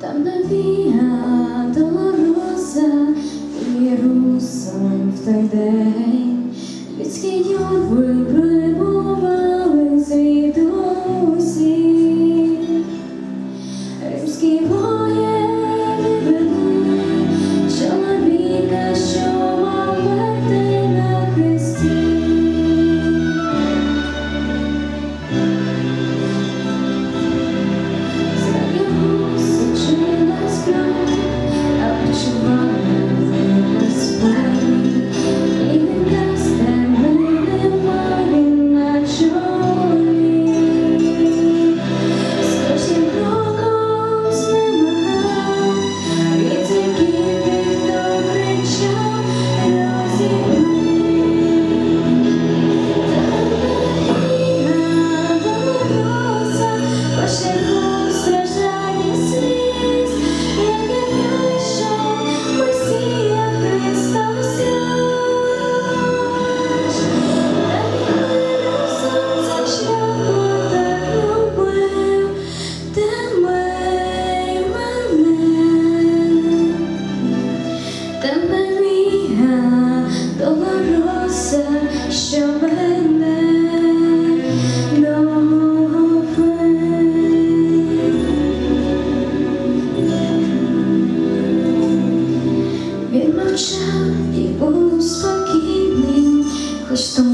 Там на навія долороса і русом в той день людські юрби прибували звідти.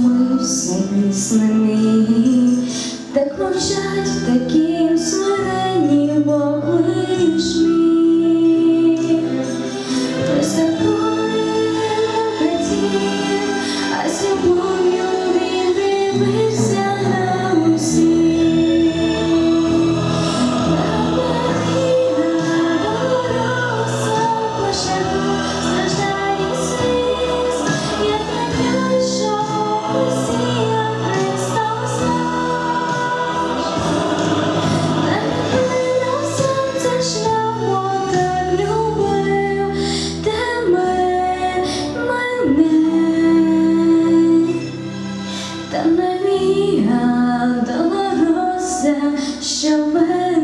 втомився вісняний, так мовчать такі такім смиренні. 想问